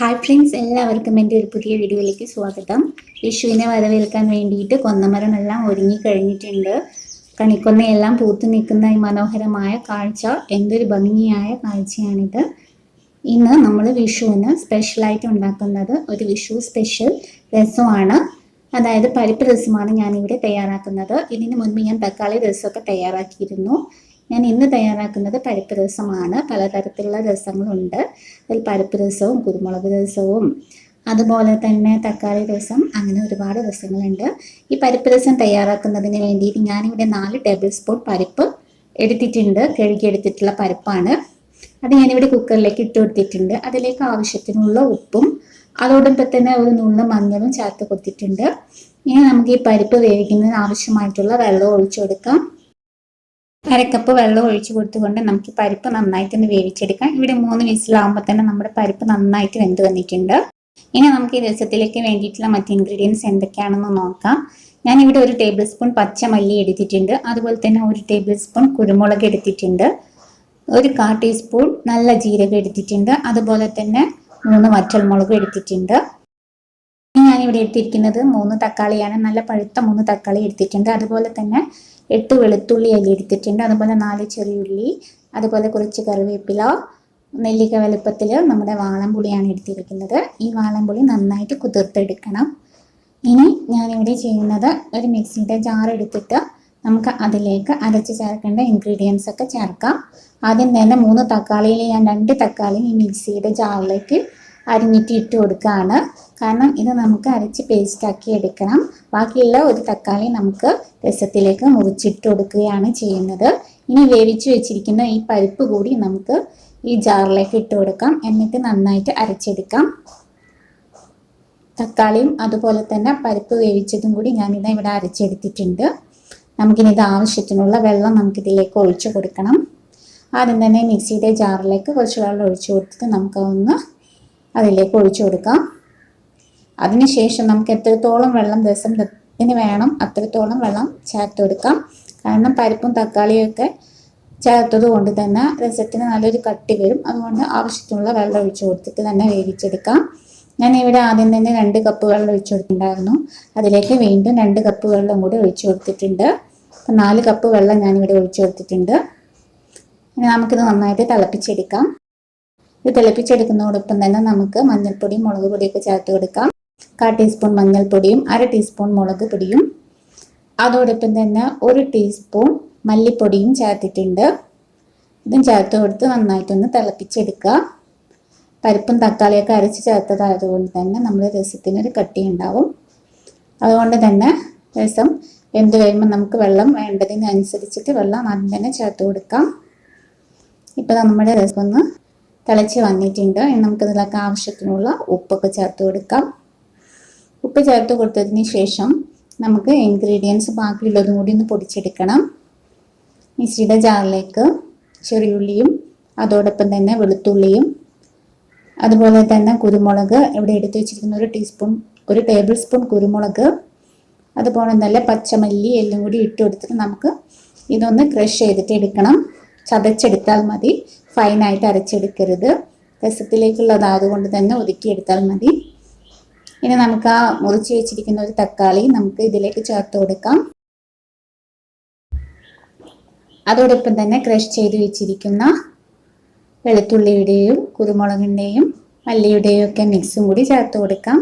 Hi friends എല്ലാവർക്കും എന്റെ ഒരു പുതിയ വീഡിയോയിലേക്ക് സ്വാഗതം. വിഷുവിനെ വരവേൽക്കാൻ വേണ്ടിയിട്ട് കൊന്നമരമെല്ലാം ഒരുങ്ങി കഴിഞ്ഞിട്ടുണ്ട്. കണിക്കൊന്നയെല്ലാം പൂത്തു നിൽക്കുന്ന ഈ മനോഹരമായ കാഴ്ച എന്തൊരു ഭംഗിയായ കാഴ്ചയാണിത്. ഇന്ന് നമ്മൾ വിഷുവിന് സ്പെഷ്യലായിട്ട് ഉണ്ടാക്കുന്നത് ഒരു വിഷു സ്പെഷ്യൽ രസമാണ്. അതായത് പരിപ്പ് രസമാണ് ഞാനിവിടെ തയ്യാറാക്കുന്നത്. ഇതിന് മുൻപ് ഞാൻ തക്കാളി രസമൊക്കെ തയ്യാറാക്കിയിരുന്നു. ഞാൻ ഇന്ന് തയ്യാറാക്കുന്നത് പരിപ്പ് രസമാണ് പലതരത്തിലുള്ള രസങ്ങളുണ്ട് അതിൽ പരിപ്പ് രസവും കുരുമുളക് രസവും അതുപോലെ തന്നെ തക്കാളി രസം അങ്ങനെ ഒരുപാട് രസങ്ങളുണ്ട് ഈ പരിപ്പ് രസം തയ്യാറാക്കുന്നതിന് വേണ്ടിയിട്ട് ഞാനിവിടെ നാല് ടേബിൾ സ്പൂൺ പരിപ്പ് എടുത്തിട്ടുണ്ട്. കഴുകിയെടുത്തിട്ടുള്ള പരിപ്പാണ്. അത് ഞാനിവിടെ കുക്കറിലേക്ക് ഇട്ട് കൊടുത്തിട്ടുണ്ട്. അതിലേക്ക് ആവശ്യത്തിനുള്ള ഉപ്പും അതോടൊപ്പം തന്നെ ഒരു നുള്ള മഞ്ഞളും ചേർത്ത് കൊടുത്തിട്ടുണ്ട്. ഇനി നമുക്ക് ഈ പരിപ്പ് വേവിക്കുന്നതിന് ആവശ്യമായിട്ടുള്ള വെള്ളം ഒഴിച്ചു കൊടുക്കാം. അരക്കപ്പ് വെള്ളം ഒഴിച്ചു കൊടുത്തുകൊണ്ട് നമുക്ക് പരിപ്പ് നന്നായിട്ട് ഒന്ന് വേവിച്ചെടുക്കാം. ഇവിടെ മൂന്ന് വിസിലാകുമ്പോൾ തന്നെ നമ്മുടെ പരിപ്പ് നന്നായിട്ട് വെന്ത് വന്നിട്ടുണ്ട്. ഇനി നമുക്ക് ഈ രസത്തിലേക്ക് വേണ്ടിയിട്ടുള്ള മറ്റ് ഇൻഗ്രീഡിയൻസ് എന്തൊക്കെയാണെന്ന് നോക്കാം. ഞാൻ ഇവിടെ ഒരു ടേബിൾ സ്പൂൺ പച്ചമല്ലി എടുത്തിട്ടുണ്ട്. അതുപോലെ തന്നെ ഒരു ടേബിൾ സ്പൂൺ കുരുമുളക് എടുത്തിട്ടുണ്ട്. ഒരു കാ ടീസ്പൂൺ നല്ല ജീരകം എടുത്തിട്ടുണ്ട്. അതുപോലെ തന്നെ മൂന്ന് വറ്റൽമുളകും എടുത്തിട്ടുണ്ട്. ഞാനിവിടെ എടുത്തിരിക്കുന്നത് മൂന്ന് തക്കാളിയാണ്. നല്ല പഴുത്ത മൂന്ന് തക്കാളി എടുത്തിട്ടുണ്ട്. അതുപോലെ തന്നെ എട്ട് വെളുത്തുള്ളി അല്ലി എടുത്തിട്ടുണ്ട്. അതുപോലെ നാല് ചെറിയുള്ളി അതുപോലെ കുറച്ച് കറിവേപ്പില നെല്ലിക്ക വലുപ്പത്തിൽ നമ്മുടെ വാളംപുളിയാണ് എടുത്തിരിക്കുന്നത്. ഈ വാളംപുളി നന്നായിട്ട് കുതിർത്തെടുക്കണം. ഇനി ഞാനിവിടെ ചെയ്യുന്നത് ഒരു മിക്സിയുടെ ജാർ എടുത്തിട്ട് നമുക്ക് അതിലേക്ക് അരച്ച് ചേർക്കേണ്ട ഇൻഗ്രീഡിയൻസ് ഒക്കെ ചേർക്കാം. ആദ്യം തന്നെ മൂന്ന് തക്കാളിയിൽ ഞാൻ രണ്ട് തക്കാളി ഈ മിക്സിയുടെ ജാറിലേക്ക് അരിഞ്ഞിട്ട് ഇട്ട് കൊടുക്കുകയാണ് കാരണം ഇത് നമുക്ക് അരച്ച് പേസ്റ്റാക്കി എടുക്കണം. ബാക്കിയുള്ള ഒരു തക്കാളി നമുക്ക് രസത്തിലേക്ക് മുറിച്ചിട്ട് കൊടുക്കുകയാണ് ചെയ്യുന്നത്. ഇനി വേവിച്ച് വെച്ചിരിക്കുന്ന ഈ പരിപ്പ് കൂടി നമുക്ക് ഈ ജാറിലേക്ക് ഇട്ട് കൊടുക്കാം. എന്നിട്ട് നന്നായിട്ട് അരച്ചെടുക്കാം. തക്കാളിയും അതുപോലെ തന്നെ പരിപ്പ് വേവിച്ചതും കൂടി ഞാനിത് ഇവിടെ അരച്ചെടുത്തിട്ടുണ്ട്. നമുക്കിനി ഇത് ആവശ്യത്തിനുള്ള വെള്ളം നമുക്കിതിലേക്ക് ഒഴിച്ചു കൊടുക്കണം. ആദ്യം തന്നെ മിക്സിയുടെ ജാറിലേക്ക് കുറച്ച് വെള്ളം ഒഴിച്ചു കൊടുത്തിട്ട് നമുക്കൊന്ന് അതിലേക്ക് ഒഴിച്ചു കൊടുക്കാം. അതിനുശേഷം നമുക്ക് എത്രത്തോളം വെള്ളം രസത്തിന് വേണം അത്രത്തോളം വെള്ളം ചേർത്ത് കൊടുക്കാം. കാരണം പരിപ്പും തക്കാളിയും ഒക്കെ ചേർത്തത് കൊണ്ട് തന്നെ രസത്തിന് നല്ലൊരു കട്ടി വരും. അതുകൊണ്ട് ആവശ്യത്തിനുള്ള വെള്ളം ഒഴിച്ചു കൊടുത്തിട്ട് തന്നെ വേവിച്ചെടുക്കാം. ഞാൻ ഇവിടെ ആദ്യം തന്നെ രണ്ട് കപ്പ് വെള്ളം ഒഴിച്ചു കൊടുത്തിട്ടുണ്ടായിരുന്നു. അതിലേക്ക് വീണ്ടും രണ്ട് കപ്പ് വെള്ളം കൂടി ഒഴിച്ചു കൊടുത്തിട്ടുണ്ട്. നാല് കപ്പ് വെള്ളം ഞാനിവിടെ ഒഴിച്ചു കൊടുത്തിട്ടുണ്ട്. ഇനി നമുക്കിത് നന്നായിട്ട് തിളപ്പിച്ചെടുക്കാം. ഇത് തിളപ്പിച്ചെടുക്കുന്നതോടൊപ്പം തന്നെ നമുക്ക് മഞ്ഞൾപ്പൊടിയും മുളക് പൊടിയൊക്കെ ചേർത്ത് കൊടുക്കാം. കാ ടീസ്പൂൺ മഞ്ഞൾപ്പൊടിയും അര ടീസ്പൂൺ മുളക് പൊടിയും. അതോടൊപ്പം തന്നെ ഒരു ടീസ്പൂൺ മല്ലിപ്പൊടിയും ചേർത്തിട്ടുണ്ട്. ഇതും ചേർത്ത് കൊടുത്ത് നന്നായിട്ടൊന്ന് തിളപ്പിച്ചെടുക്കുക. പരിപ്പും തക്കാളിയൊക്കെ അരച്ച് ചേർത്തതായതുകൊണ്ട് തന്നെ നമ്മൾ രസത്തിനൊരു കട്ടി ഉണ്ടാവും അതുകൊണ്ട് തന്നെ രസം വെന്ത് കഴിയുമ്പോൾ നമുക്ക് വെള്ളം വേണ്ടതിനനുസരിച്ചിട്ട് വെള്ളം ആദ്യം തന്നെ ചേർത്ത് കൊടുക്കാം. ഇപ്പം നമ്മുടെ രസം ഒന്ന് തിളച്ച് വന്നിട്ടുണ്ട്. ഇനി നമുക്കിതിലൊക്കെ ആവശ്യത്തിനുള്ള ഉപ്പൊക്കെ ചേർത്ത് കൊടുക്കാം. ഉപ്പ് ചേർത്ത് കൊടുത്തതിന് ശേഷം നമുക്ക് ഇൻഗ്രീഡിയൻസ് ബാക്കിയുള്ളതും കൂടി ഒന്ന് പൊടിച്ചെടുക്കണം. മിക്സിയുടെ ജാറിലേക്ക് ചെറിയുള്ളിയും അതോടൊപ്പം തന്നെ വെളുത്തുള്ളിയും അതുപോലെ തന്നെ കുരുമുളക് ഇവിടെ എടുത്തു വെച്ചിരിക്കുന്ന ഒരു ടീസ്പൂൺ ഒരു ടേബിൾ സ്പൂൺ കുരുമുളക് അതുപോലെ നല്ല പച്ചമല്ലി എല്ലാം കൂടി ഇട്ട് കൊടുത്തിട്ട് നമുക്ക് ഇതൊന്ന് ക്രഷ് ചെയ്തിട്ട് എടുക്കണം. ചതച്ചെടുത്താൽ മതി. ഫൈനായിട്ട് അരച്ചെടുക്കരുത്. രസത്തിലേക്കുള്ളതായതുകൊണ്ട് തന്നെ ഒതുക്കിയെടുത്താൽ മതി. ഇനി നമുക്ക് ആ മുറിച്ച് വെച്ചിരിക്കുന്ന ഒരു തക്കാളി നമുക്ക് ഇതിലേക്ക് ചേർത്ത് കൊടുക്കാം. അതോടൊപ്പം തന്നെ ക്രഷ് ചെയ്ത് വെച്ചിരിക്കുന്ന വെളുത്തുള്ളിയുടെയും കുരുമുളകിന്റെയും മല്ലിയുടെയും ഒക്കെ മിക്സും കൂടി ചേർത്ത് കൊടുക്കാം.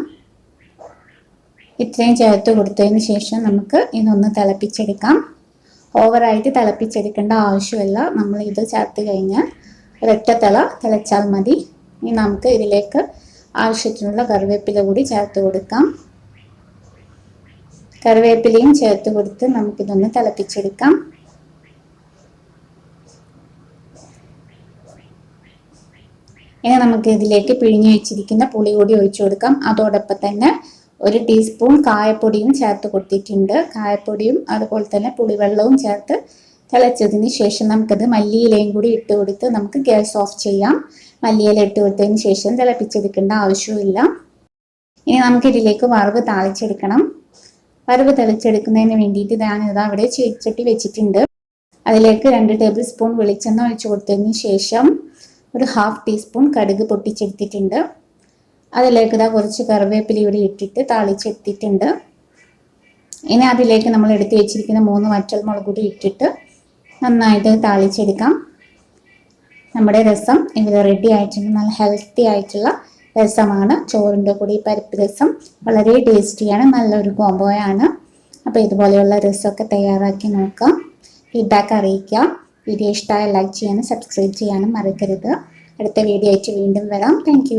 ഇത്രയും ചേർത്ത് കൊടുത്തതിന് ശേഷം നമുക്ക് ഇതൊന്ന് തിളപ്പിച്ചെടുക്കാം. ഓവറായിട്ട് തിളപ്പിച്ചെടുക്കേണ്ട ആവശ്യമല്ല. നമ്മൾ ഇത് ചേർത്ത് കഴിഞ്ഞാൽ ഒരൊറ്റ തിള തിളച്ചാൽ മതി. ഇനി നമുക്ക് ഇതിലേക്ക് ആവശ്യത്തിനുള്ള കറിവേപ്പില കൂടി ചേർത്ത് കൊടുക്കാം. കറിവേപ്പിലയും ചേർത്ത് കൊടുത്ത് നമുക്കിതൊന്ന് തിളപ്പിച്ചെടുക്കാം. ഇനി നമുക്ക് ഇതിലേക്ക് പിഴിഞ്ഞു വെച്ചിരിക്കുന്ന പുളി കൂടി ഒഴിച്ചു കൊടുക്കാം. അതോടൊപ്പം തന്നെ ഒരു ടീസ്പൂൺ കായപ്പൊടിയും ചേർത്ത് കൊടുത്തിട്ടുണ്ട്. കായപ്പൊടിയും അതുപോലെ തന്നെ പുളിവെള്ളവും ചേർത്ത് തിളച്ചതിന് ശേഷം നമുക്കത് മല്ലിയിലയും കൂടി ഇട്ട് കൊടുത്ത് നമുക്ക് ഗ്യാസ് ഓഫ് ചെയ്യാം. മല്ലിയില ഇട്ട് കൊടുത്തതിന് ശേഷം തിളപ്പിച്ചെടുക്കേണ്ട ആവശ്യമില്ല ഇനി നമുക്ക് ഇതിലേക്ക് വറവ് താളിച്ചെടുക്കണം. വറവ് തിളച്ചെടുക്കുന്നതിന് വേണ്ടിയിട്ട് ഞാനിത് അവിടെ ചീച്ചട്ടി വെച്ചിട്ടുണ്ട്. അതിലേക്ക് രണ്ട് ടേബിൾ സ്പൂൺ വെളിച്ചെണ്ണ ഒഴിച്ചു കൊടുത്തതിന് ശേഷം ഒരു ഹാഫ് ടീസ്പൂൺ കടുക് പൊട്ടിച്ചെടുത്തിട്ടുണ്ട്. അതിലേക്ക് ഇതാ കുറച്ച് കറിവേപ്പില ഇവിടെ ഇട്ടിട്ട് താളിച്ചെടുത്തിട്ടുണ്ട്. ഇനി അതിലേക്ക് നമ്മൾ എടുത്തു വെച്ചിരിക്കുന്ന മൂന്ന് വറ്റൽമുളക് കൂടി ഇട്ടിട്ട് നന്നായിട്ട് താളിച്ചെടുക്കാം. നമ്മുടെ രസം ഇവിടെ റെഡി ആയിട്ടുണ്ട്. നല്ല ഹെൽത്തി ആയിട്ടുള്ള രസമാണ്. ചോറിന്റെ കൂടി പരിപ്പ് രസം. വളരെ ടേസ്റ്റിയാണ് നല്ലൊരു കോംബോയാണ് അപ്പോൾ ഇതുപോലെയുള്ള രസമൊക്കെ തയ്യാറാക്കി നോക്കാം. ഫീഡ്ബാക്ക് അറിയിക്കുക വീഡിയോ ഇഷ്ടമായ ലൈക്ക് ചെയ്യാനും സബ്സ്ക്രൈബ് ചെയ്യാനും മറക്കരുത്. അടുത്ത വീഡിയോ ആയിട്ട് വീണ്ടും വരാം. താങ്ക്